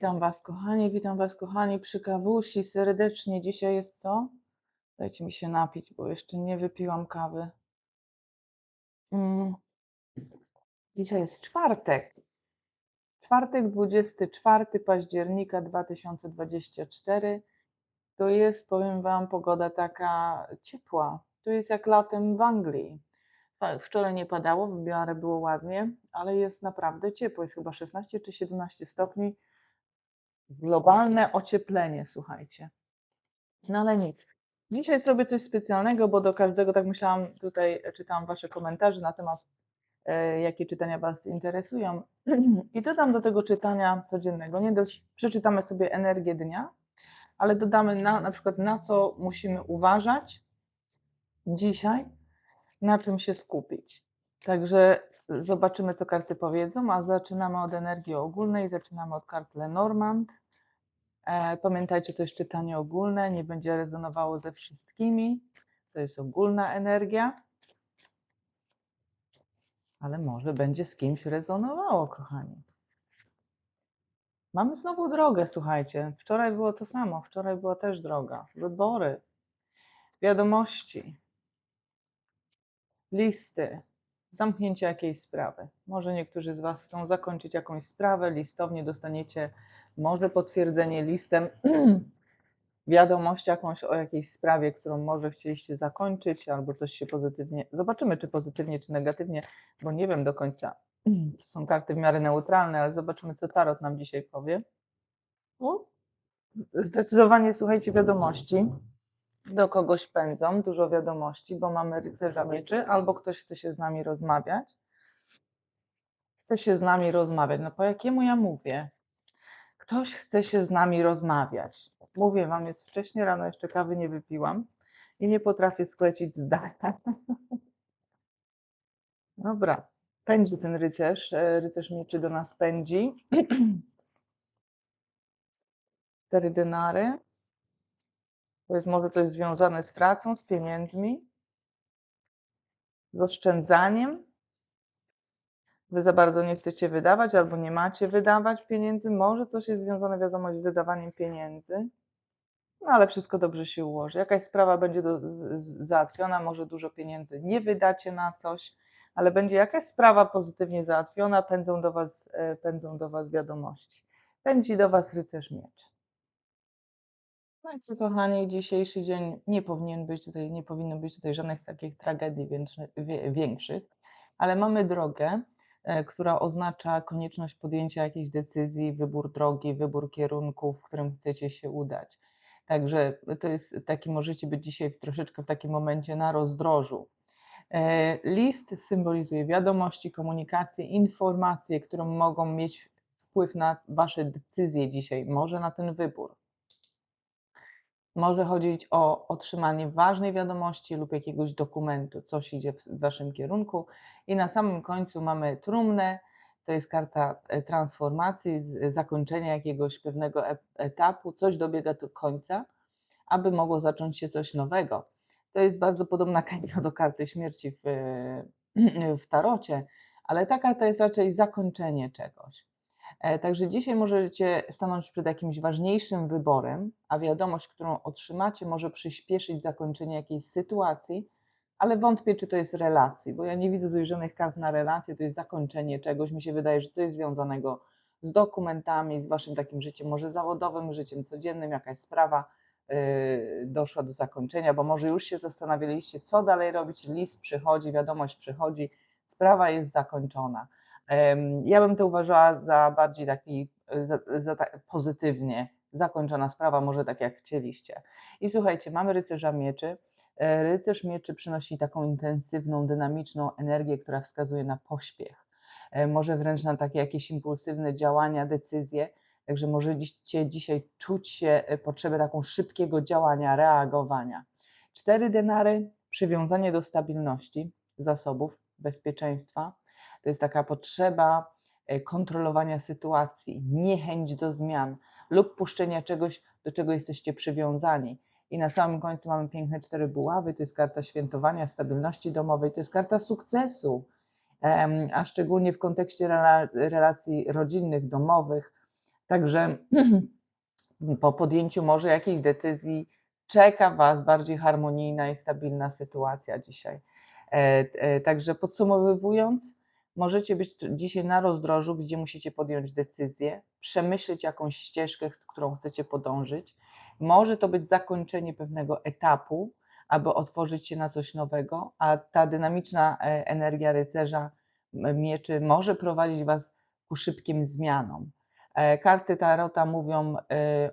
Witam Was, kochani, witam Was, kochani, przy kawusi serdecznie. Dzisiaj jest co? Dajcie mi się napić, bo jeszcze nie wypiłam kawy. Mm. Dzisiaj jest czwartek. Czwartek, 24 października 2024. To jest, powiem Wam, pogoda taka ciepła. To jest jak latem w Anglii. Wczoraj nie padało, w miarę było ładnie, ale jest naprawdę ciepło. Jest chyba 16 czy 17 stopni. Globalne ocieplenie, słuchajcie. No ale nic. Dzisiaj zrobię coś specjalnego, bo do każdego, tak myślałam, tutaj czytałam Wasze komentarze na temat, e, jakie czytania Was interesują. I dodam do tego czytania codziennego. Nie dość przeczytamy sobie energię dnia, ale dodamy na, na przykład na co musimy uważać dzisiaj, na czym się skupić. Także zobaczymy, co karty powiedzą, a zaczynamy od energii ogólnej, zaczynamy od kart Lenormand. E, Pamiętajcie, to jest czytanie ogólne, nie będzie rezonowało ze wszystkimi. To jest ogólna energia, ale może będzie z kimś rezonowało, kochani. Mamy znowu drogę, słuchajcie. Wczoraj było to samo, wczoraj była też droga. Wybory, wiadomości, listy, zamknięcie jakiejś sprawy. Może niektórzy z Was chcą zakończyć jakąś sprawę, listownie dostaniecie może potwierdzenie listem, wiadomość jakąś o jakiejś sprawie, którą może chcieliście zakończyć, albo coś się pozytywnie. Zobaczymy, czy pozytywnie, czy negatywnie, bo nie wiem do końca. To są karty w miarę neutralne, ale zobaczymy, co Tarot nam dzisiaj powie. Zdecydowanie słuchajcie wiadomości. Do kogoś pędzą, dużo wiadomości, bo mamy rycerza mieczy, albo ktoś chce się z nami rozmawiać. Chce się z nami rozmawiać. No po jakiemu ja mówię? Ktoś chce się z nami rozmawiać. Mówię wam, jest wcześnie rano, jeszcze kawy nie wypiłam i nie potrafię sklecić zdania. Dobra, pędzi ten rycerz. e, Rycerz mieczy do nas pędzi. Cztery denary. To jest może coś związane z pracą, z pieniędzmi, z oszczędzaniem. Wy za bardzo nie chcecie wydawać albo nie macie wydawać pieniędzy. Może coś jest związane, wiadomo, z wydawaniem pieniędzy. No ale wszystko dobrze się ułoży. Jakaś sprawa będzie do, z, z, załatwiona, może dużo pieniędzy nie wydacie na coś, ale będzie jakaś sprawa pozytywnie załatwiona, pędzą do Was, e, pędzą do was wiadomości. Pędzi do Was rycerz mieczy. Słuchajcie, kochani, dzisiejszy dzień nie powinien być tutaj, nie powinno być tutaj żadnych takich tragedii większych, ale mamy drogę, e, która oznacza konieczność podjęcia jakiejś decyzji, wybór drogi, wybór kierunku, w którym chcecie się udać. Także to jest taki, możecie być dzisiaj w, troszeczkę w takim momencie na rozdrożu. E, List symbolizuje wiadomości, komunikacje, informacje, które mogą mieć wpływ na Wasze decyzje dzisiaj, może na ten wybór. Może chodzić o otrzymanie ważnej wiadomości lub jakiegoś dokumentu, coś idzie w Waszym kierunku. I na samym końcu mamy trumnę, to jest karta e, transformacji, zakończenia jakiegoś pewnego ep- etapu, coś dobiega do końca, aby mogło zacząć się coś nowego. To jest bardzo podobna karta do karty śmierci w, e, w tarocie, ale ta karta jest raczej zakończenie czegoś. E, Także dzisiaj możecie stanąć przed jakimś ważniejszym wyborem, a wiadomość, którą otrzymacie, może przyspieszyć zakończenie jakiejś sytuacji, ale wątpię, czy to jest relacji, bo ja nie widzę tutaj żadnych kart na relacje, to jest zakończenie czegoś. Mi się wydaje, że to jest związanego z dokumentami, z waszym takim życiem, może zawodowym, życiem codziennym, jakaś sprawa yy, doszła do zakończenia, bo może już się zastanawialiście, co dalej robić. List przychodzi, wiadomość przychodzi, sprawa jest zakończona. Ja bym to uważała za bardziej taki za, za tak pozytywnie zakończona sprawa, może tak jak chcieliście. I słuchajcie, mamy rycerza mieczy. E, Rycerz mieczy przynosi taką intensywną, dynamiczną energię, która wskazuje na pośpiech. E, Może wręcz na takie jakieś impulsywne działania, decyzje. Także możecie dzisiaj czuć się e, potrzebę taką szybkiego działania, reagowania. Cztery denary, przywiązanie do stabilności, zasobów, bezpieczeństwa to jest taka potrzeba e, kontrolowania sytuacji, niechęć do zmian lub puszczenia czegoś, do czego jesteście przywiązani. I na samym końcu mamy piękne cztery buławy, to jest karta świętowania, stabilności domowej, to jest karta sukcesu, a szczególnie w kontekście rela- relacji rodzinnych, domowych. Także po podjęciu może jakiejś decyzji czeka Was bardziej harmonijna i stabilna sytuacja dzisiaj. E, e, także podsumowując, możecie być dzisiaj na rozdrożu, gdzie musicie podjąć decyzję, przemyśleć jakąś ścieżkę, którą chcecie podążyć. Może to być zakończenie pewnego etapu, aby otworzyć się na coś nowego, a ta dynamiczna e, energia rycerza mieczy może prowadzić Was ku szybkim zmianom. Karty Tarota mówią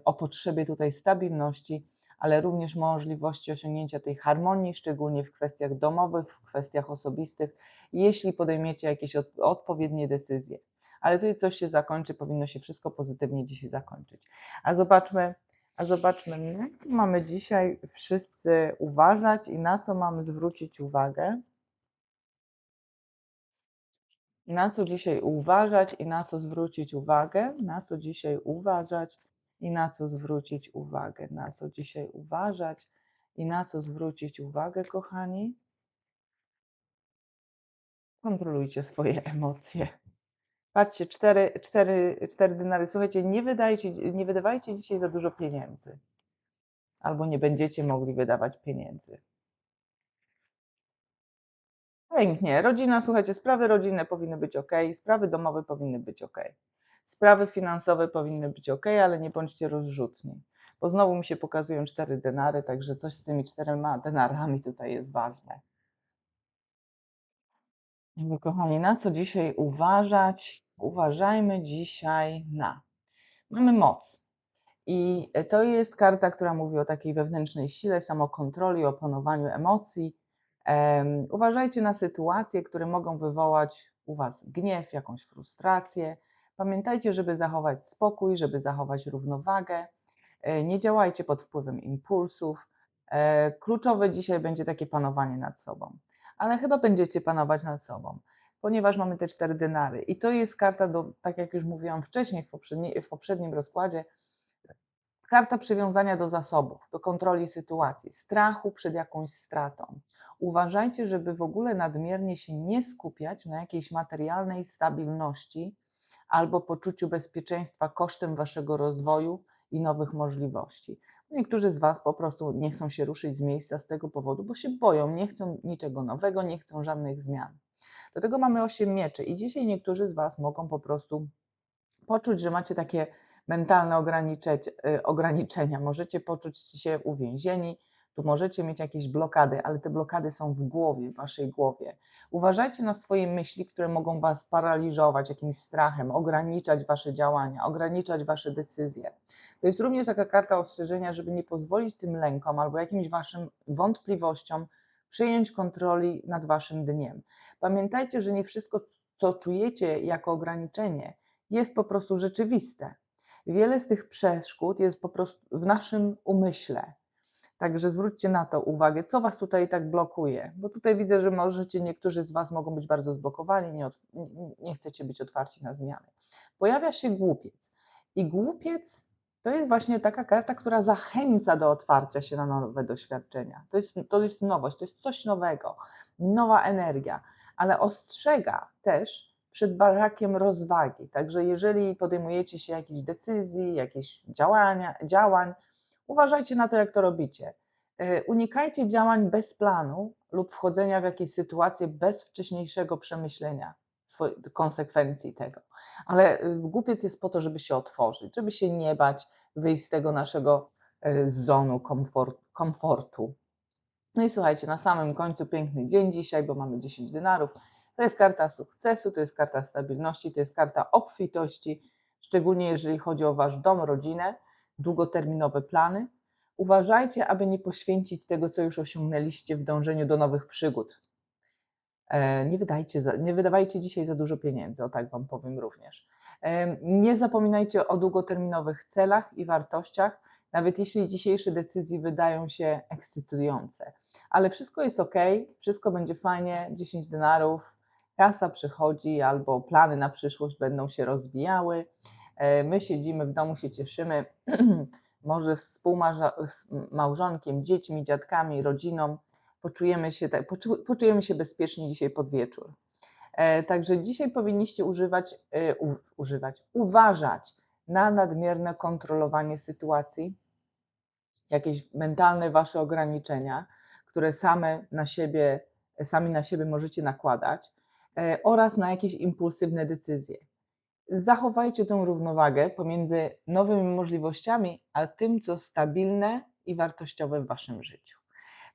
o potrzebie tutaj stabilności, ale również możliwości osiągnięcia tej harmonii, szczególnie w kwestiach domowych, w kwestiach osobistych, jeśli podejmiecie jakieś odpowiednie decyzje. Ale tutaj coś się zakończy, powinno się wszystko pozytywnie dzisiaj zakończyć. A zobaczmy, a zobaczmy, na co mamy dzisiaj wszyscy uważać i na co mamy zwrócić uwagę. Na co dzisiaj uważać i na co zwrócić uwagę, na co dzisiaj uważać i na co zwrócić uwagę, na co dzisiaj uważać i na co zwrócić uwagę, kochani. Kontrolujcie swoje emocje. Patrzcie, cztery, cztery, cztery dynary. Słuchajcie, nie, wydajcie, nie wydawajcie dzisiaj za dużo pieniędzy. Albo nie będziecie mogli wydawać pieniędzy. Pięknie. Rodzina, słuchajcie, sprawy rodzinne powinny być ok, sprawy domowe powinny być ok. Sprawy finansowe powinny być ok, ale nie bądźcie rozrzutni. Bo znowu mi się pokazują cztery denary, także coś z tymi czterema denarami tutaj jest ważne. Kochani, na co dzisiaj uważać? Uważajmy dzisiaj na. Mamy moc. I to jest karta, która mówi o takiej wewnętrznej sile, samokontroli, opanowaniu emocji. Um, uważajcie na sytuacje, które mogą wywołać u Was gniew, jakąś frustrację, Pamiętajcie, żeby zachować spokój, żeby zachować równowagę. E, nie działajcie pod wpływem impulsów. E, kluczowe dzisiaj będzie takie panowanie nad sobą, ale chyba będziecie panować nad sobą, ponieważ mamy te cztery denary. I to jest karta, do, tak jak już mówiłam wcześniej w, w poprzednim rozkładzie, karta przywiązania do zasobów, do kontroli sytuacji, strachu przed jakąś stratą. Uważajcie, żeby w ogóle nadmiernie się nie skupiać na jakiejś materialnej stabilności, albo poczuciu bezpieczeństwa kosztem waszego rozwoju i nowych możliwości. Niektórzy z Was po prostu nie chcą się ruszyć z miejsca z tego powodu, bo się boją, nie chcą niczego nowego, nie chcą żadnych zmian. Do tego mamy 8 mieczy i dzisiaj niektórzy z Was mogą po prostu poczuć, że macie takie mentalne y, ograniczenia. Możecie poczuć się uwięzieni, tu możecie mieć jakieś blokady, ale te blokady są w głowie, w waszej głowie. Uważajcie na swoje myśli, które mogą was paraliżować jakimś strachem, ograniczać wasze działania, ograniczać wasze decyzje. To jest również taka karta ostrzeżenia, żeby nie pozwolić tym lękom albo jakimś waszym wątpliwościom przyjąć kontroli nad waszym dniem. Pamiętajcie, że nie wszystko, co czujecie jako ograniczenie, jest po prostu rzeczywiste. Wiele z tych przeszkód jest po prostu w naszym umyśle. Także zwróćcie na to uwagę, co Was tutaj tak blokuje, bo tutaj widzę, że możecie, niektórzy z Was mogą być bardzo zblokowani, nie, nie chcecie być otwarci na zmiany. Pojawia się głupiec i głupiec to jest właśnie taka karta, która zachęca do otwarcia się na nowe doświadczenia. To jest, to jest nowość, to jest coś nowego, nowa energia, ale ostrzega też przed barakiem rozwagi. Także jeżeli podejmujecie się jakichś decyzji, jakichś działania, działań, Uważajcie na to, jak to robicie. E, unikajcie działań bez planu lub wchodzenia w jakieś sytuacje bez wcześniejszego przemyślenia konsekwencji tego. Ale e, głupiec jest po to, żeby się otworzyć, żeby się nie bać, wyjść z tego naszego e, zonu komfortu. No i słuchajcie, na samym końcu piękny dzień dzisiaj, bo mamy 10 dynarów. To jest karta sukcesu, to jest karta stabilności, to jest karta obfitości, szczególnie jeżeli chodzi o wasz dom, rodzinę długoterminowe plany, uważajcie, aby nie poświęcić tego, co już osiągnęliście w dążeniu do nowych przygód. E, nie, wydajcie nie wydawajcie dzisiaj za dużo pieniędzy, o tak Wam powiem również. E, nie zapominajcie o długoterminowych celach i wartościach, nawet jeśli dzisiejsze decyzje wydają się ekscytujące. Ale wszystko jest ok, wszystko będzie fajnie, 10 denarów, kasa przychodzi albo plany na przyszłość będą się rozwijały. E, my siedzimy w domu, się cieszymy, może współmałżonkiem, dziećmi, dziadkami, rodziną, poczujemy się, poczujemy się bezpiecznie dzisiaj pod wieczór. E, także dzisiaj powinniście używać, e, u, używać, uważać na nadmierne kontrolowanie sytuacji, jakieś mentalne wasze ograniczenia, które same na siebie, sami na siebie możecie nakładać, oraz na jakieś impulsywne decyzje. Zachowajcie tę równowagę pomiędzy nowymi możliwościami, a tym, co stabilne i wartościowe w waszym życiu.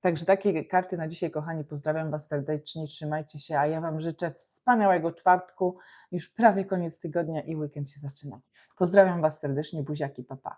Także takie karty na dzisiaj, kochani. Pozdrawiam Was serdecznie, trzymajcie się, a ja Wam życzę wspaniałego czwartku. Już prawie koniec tygodnia i weekend się zaczyna. Pozdrawiam Was serdecznie, buziaki, papa.